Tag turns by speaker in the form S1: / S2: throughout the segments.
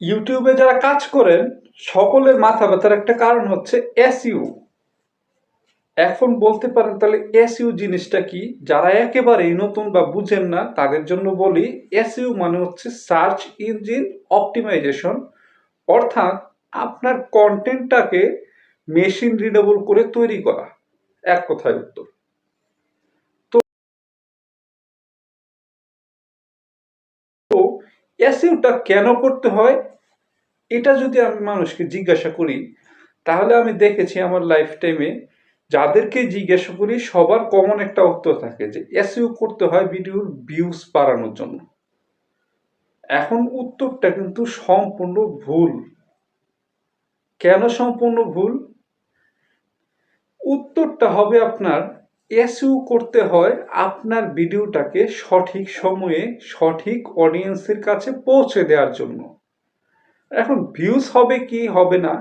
S1: ইউটিউবে যারা কাজ করেন, সকলের মাথা ব্যথার একটা কারণ হচ্ছে এসইউ। এখন বলতে পারেন তাহলে এসইউ জিনিসটা কি? যারা একেবারেই নতুন বা বুঝেন না, তাদের জন্য বলি এসইউ মানে হচ্ছে সার্চ ইঞ্জিন অপটিমাইজেশন। অর্থাৎ আপনার কন্টেন্টটাকে মেশিন রিডেবল করে তৈরি করা। এক কথায় উত্তর। এসইউটা কেন করতে হয়, এটা যদি আমি মানুষকে জিজ্ঞাসা করি, তাহলে আমি দেখেছি আমার লাইফ টাইমে যাদেরকে জিজ্ঞাসা করি, সবার কমন একটা উত্তর থাকে যে এসইউ করতে হয় ভিডিওর ভিউজ বাড়ানোর জন্য। এখন উত্তরটা কিন্তু সম্পূর্ণ ভুল। কেন সম্পূর্ণ ভুল? উত্তরটা হবে আপনার এসইউ করতে হয় আপনার ভিডিওটাকে সঠিক সময়ে সঠিক অডিয়েন্সের কাছে পৌঁছে দেওয়ার জন্য। এখন ভিউজ হবে কি হবে না,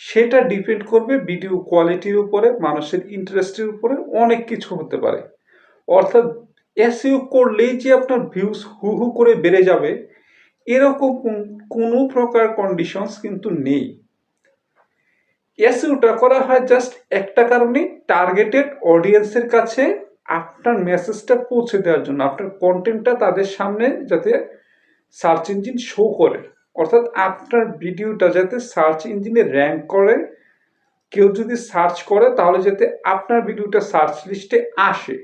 S1: সেটা ডিপেন্ড করবে ভিডিও কোয়ালিটির উপরে, মানুষের ইন্টারেস্টের উপরে অনেক কিছু হতে পারে। অর্থাৎ এসইউ করলেই যে আপনার ভিউজ হু হু করে বেড়ে যাবে, এরকম কোনো প্রকার কন্ডিশনস কিন্তু নেই। এসইউটা করা হয় জাস্ট একটা কারণে টার্গেটেড অডিয়েন্সের কাছে আপনার মেসেজটা পৌঁছে দেওয়ার জন্য, আপনার কন্টেন্টটা তাদের সামনে যাতে সার্চ ইঞ্জিন শো করে। অর্থাৎ আপনার ভিডিওটা যাতে সার্চ ইঞ্জিনে র্যাঙ্ক করে, কেউ যদি সার্চ করে তাহলে যাতে আপনার ভিডিওটা সার্চ লিস্টে আসে।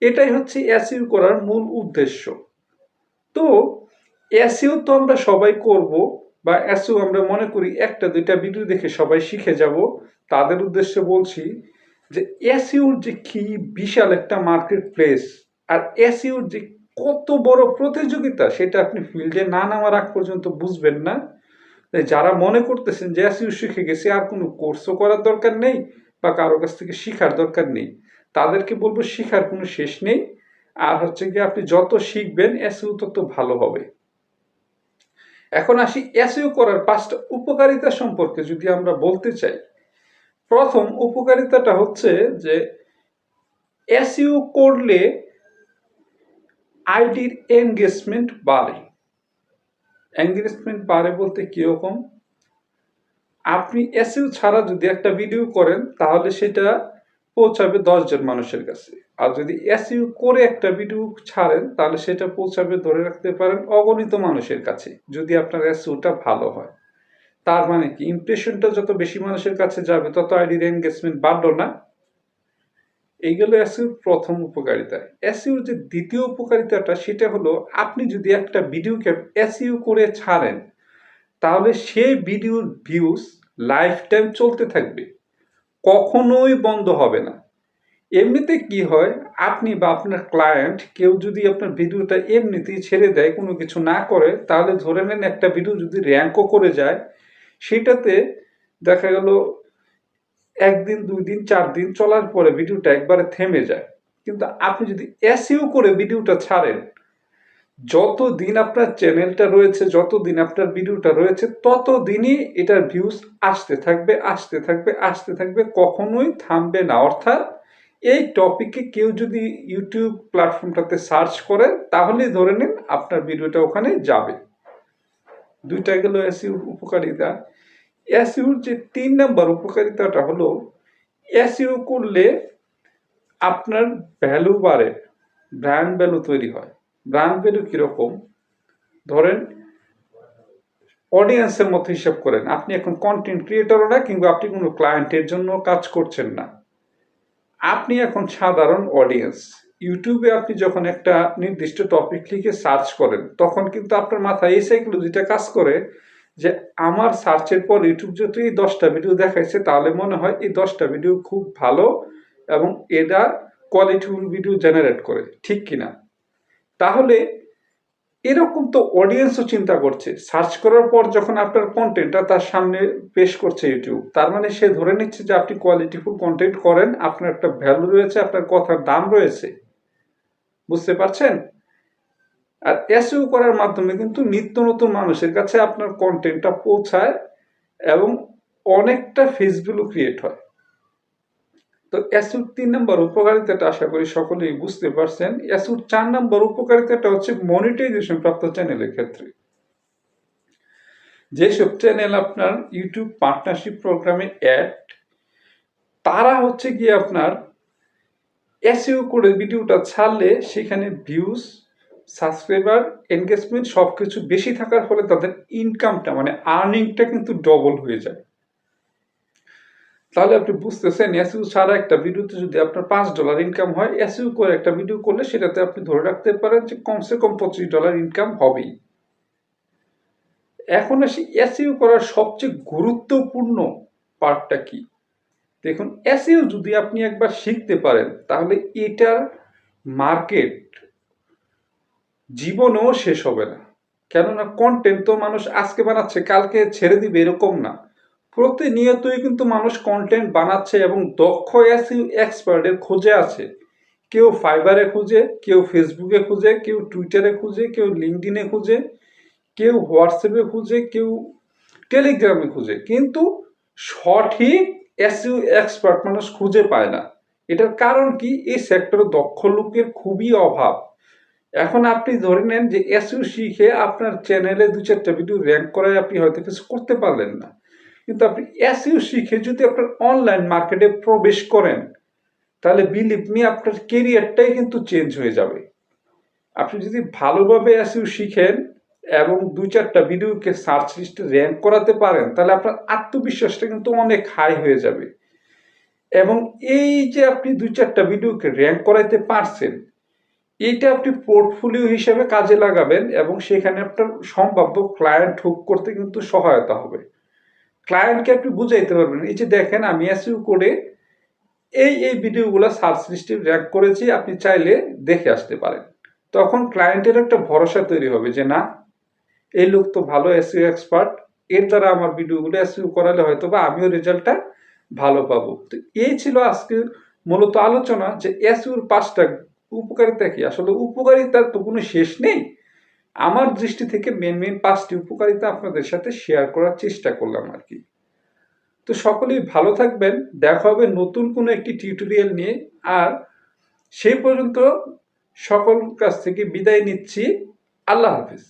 S1: এটাই হচ্ছে এসইউ করার মূল উদ্দেশ্য। তো, এসইউ তো আমরা সবাই করব বা এসইউ আমরা মনে করি একটা, দুইটা ভিডিও দেখে সবাই শিখে যাব। তাদের উদ্দেশ্যে বলছি যে এসইউর যে কি বিশাল একটা মার্কেট প্লেস আর এসইউর যে কত বড় প্রতিযোগিতা সেটা আপনি ফিল্ডে না নামার আগ পর্যন্ত বুঝবেন না। যারা মনে করতেছেন যে এসইউ শিখে গেছে, আর কোনো কোর্সও করার দরকার নেই বা কারও কাছ থেকে শিখার দরকার নেই, তাদেরকে বলব শিখার কোনো শেষ নেই। আর হচ্ছে কি আপনি যত শিখবেন, এসইউ তত ভালো হবে। এখন আসি এসইউ করার পাঁচটা উপকারিতা সম্পর্কে যদি আমরা বলতে চাই। প্রথম উপকারিতাটা হচ্ছে যে এসইউ করলে আইডির এনগেজমেন্ট বাড়ে। এনগেজমেন্ট বাড়ে বলতে কীরকম? আপনি এসইউ ছাড়া যদি একটা ভিডিও করেন, তাহলে সেটা পৌঁছাবে দশজন মানুষের কাছে। আর যদি এসইউ করে একটা ভিডিও ছাড়েন, তাহলে সেটা পৌঁছাবে ধরে রাখতে পারেন অগণিত মানুষের কাছে, যদি আপনার এসইউটা ভালো হয়। তার মানে কি? ইমপ্রেশনটা যত বেশি মানুষের কাছে যাবে, তত আইডির এনগেজমেন্ট বাড়লো না। এইগুলো এসইউর প্রথম উপকারিতা। এসইউর যে দ্বিতীয় উপকারিতাটা, সেটা হলো আপনি যদি একটা ভিডিওকে এসইউ করে ছাড়েন, তাহলে সেই ভিডিওর ভিউজ লাইফ টাইম চলতে থাকবে। কখনোই বন্ধ হবে না। এমনিতে কি হয়, আপনি বা আপনার ক্লায়েন্ট কেউ যদি আপনার ভিডিওটা এমনিতেই ছেড়ে দেয়, কোনো কিছু না করে, তাহলে ধরে নেন একটা ভিডিও যদি র্যাঙ্কও করে যায়, সেটাতে দেখা গেল একদিন, দুই দিন, চার দিন চলার পরে ভিডিওটা একবারে থেমে যায়। কিন্তু আপনি যদি এসইউ করে ভিডিওটা ছাড়েন যত দিন আপনার চ্যানেলটা রয়েছে যত দিন আপনার ভিডিওটা রয়েছে তত দিনই এটার ভিউজ আসতে থাকবে আসতে থাকবে আসতে থাকবে, কখনোই থামবে না। অর্থাৎ এই টপিকে কেউ যদি ইউটিউব প্ল্যাটফর্মটাতে সার্চ করে, তাহলেই ধরে নিন আপনার ভিডিওটা ওখানে যাবে। দুইটা গেল এসইউর উপকারিতা। এসইউর যে তিন নম্বর উপকারিতাটা হলো এসইউ করলে আপনার ভ্যালু বাড়ে ব্র্যান্ড ভ্যালু তৈরি হয়। ব্র্যান্ড ভ্যালু কীরকম? ধরেন অডিয়েন্সের মতো হিসাব করেন। আপনি এখন কন্টেন্ট ক্রিয়েটরও না, কিংবা আপনি কোনো ক্লায়েন্টের জন্য কাজ করছেন না। আপনি এখন সাধারণ অডিয়েন্স ইউটিউবে আপনি যখন একটা নির্দিষ্ট টপিক লিখে সার্চ করেন, তখন কিন্তু আপনার মাথায় এই সাইকোলজিটা কাজ করে যে, আমার সার্চের পর ইউটিউব যদি এই দশটা ভিডিও দেখাইছে, তাহলে মনে হয় এই দশটা ভিডিও খুব ভালো এবং এটা কোয়ালিটিফুল ভিডিও জেনারেট করে। ঠিক কিনা? তাহলে এরকম তো অডিয়েন্সও চিন্তা করছে। সার্চ করার পর যখন আপনার কন্টেন্টটা তার সামনে পেশ করছে ইউটিউব তার মানে সে ধরে নিচ্ছে যে আপনি কোয়ালিটিফুল কন্টেন্ট করেন, আপনার একটা ভ্যালু রয়েছে, আপনার কথার দাম রয়েছে। বুঝতে পারছেন? আর এসইউ করার মাধ্যমে কিন্তু নিত্য নতুন মানুষের কাছে আপনার কন্টেন্টটা পৌঁছায় এবং অনেকটা ফেসবুকও ক্রিয়েট হয়। তো এসুর তিন নম্বর উপকারিতাটা আশা করি সকলেই বুঝতে পারছেন। এসুর চার নম্বর উপকারিতাটা হচ্ছে মনিটাইজেশন প্রাপ্ত চ্যানেলের ক্ষেত্রে। যেসব চ্যানেল আপনার ইউটিউব পার্টনারশিপ প্রোগ্রামে অ্যাড তারা হচ্ছে গিয়ে আপনার এসইও করে ভিডিওটা ছাড়লে সেখানে ভিউজ সাবস্ক্রাইবার এনগেজমেন্ট সব কিছু বেশি থাকার ফলে তাদের ইনকামটা মানে আর্নিংটা কিন্তু ডবল হয়ে যায়। তাহলে আপনি বুঝতেছেন, এসইউ ছাড়া একটা ভিডিওতে যদি আপনার পাঁচ ডলার ইনকাম হয়, এসইউ করে একটা ভিডিও করলে সেটাতে আপনি ধরে রাখতে পারেন যে কমসে কম পঁচিশ ডলার ইনকাম হবেই। এখন আসি, এসইউ করার সবচেয়ে গুরুত্বপূর্ণ পার্টটা কি? দেখুন, এসইউ যদি আপনি একবার শিখতে পারেন, তাহলে এটার মার্কেট জীবনেও শেষ হবে না। কেননা কন্টেন্ট তো মানুষ আজকে বানাচ্ছে, কালকে ছেড়ে দিবে, এরকম না। প্রতিনিয়তই কিন্তু মানুষ কন্টেন্ট বানাচ্ছে এবং দক্ষ এসইউ এক্সপার্টের খোঁজে আছে। কেউ ফাইবারে খুঁজে, কেউ ফেসবুকে খুঁজে, কেউ টুইটারে খুঁজে, কেউ লিঙ্কডিনে খুঁজে, কেউ হোয়াটসঅ্যাপে খুঁজে, কেউ টেলিগ্রামে খুঁজে। কিন্তু সঠিক এসইউ এক্সপার্ট মানুষ খুঁজে পায় না। এটার কারণ কি? এই সেক্টরে দক্ষ লোকের খুবই অভাব। এখন আপনি ধরে নেন যে এসইউ শিখে আপনার চ্যানেলে দু চারটা ভিডিও র্যাঙ্ক করায় আপনি হয়তো কিছু করতে পারলেন না। কিন্তু আপনি এসইউ শিখে যদি আপনার অনলাইন মার্কেটে প্রবেশ করেন, তাহলে বিলিভ মি আপনার কেরিয়ারটাই কিন্তু চেঞ্জ হয়ে যাবে। আপনি যদি ভালোভাবে এসইউ শিখেন এবং দু চারটা ভিডিওকে সার্চ লিস্টে র্যাঙ্ক করাতে পারেন, তাহলে আপনার আত্মবিশ্বাসটা কিন্তু অনেক হাই হয়ে যাবে। এবং এই যে আপনি দু চারটা ভিডিওকে র্যাঙ্ক করাইতে পারছেন, এটা আপনি পোর্টফোলিও হিসেবে কাজে লাগাবেন এবং সেখানে আপনার সম্ভাব্য ক্লায়েন্ট হুক করতে কিন্তু সহায়তা হবে। ক্লায়েন্টকে আপনি বুঝাইতে পারবেন। এই যে দেখেন, আমি এসইউ করে এই এই ভিডিওগুলো সার্চ লিস্টে র্যাঙ্ক করেছি, আপনি চাইলে দেখে আসতে পারেন। তখন ক্লায়েন্টের একটা ভরসা তৈরি হবে যে, না, এই লোক তো ভালো এসইউ এক্সপার্ট এর দ্বারা আমার ভিডিওগুলো এসইউ করালে হয়তো বা আমিও রেজাল্টটা ভালো পাবো। তো এই ছিল আজকে মূলত আলোচনা যে এসইউর পাঁচটা উপকারিতা কি? আসলে উপকারিতার তো কোনো শেষ নেই। আমার দৃষ্টি থেকে মেন মেন পাঁচটি উপকারিতা আপনাদের সাথে শেয়ার করার চেষ্টা করলাম আর কি। তো সকলেই ভালো থাকবেন, দেখা হবে নতুন কোনো একটি টিউটোরিয়াল নিয়ে, আর সেই পর্যন্ত সকল কাছ থেকে বিদায় নিচ্ছি। আল্লাহ হাফিজ।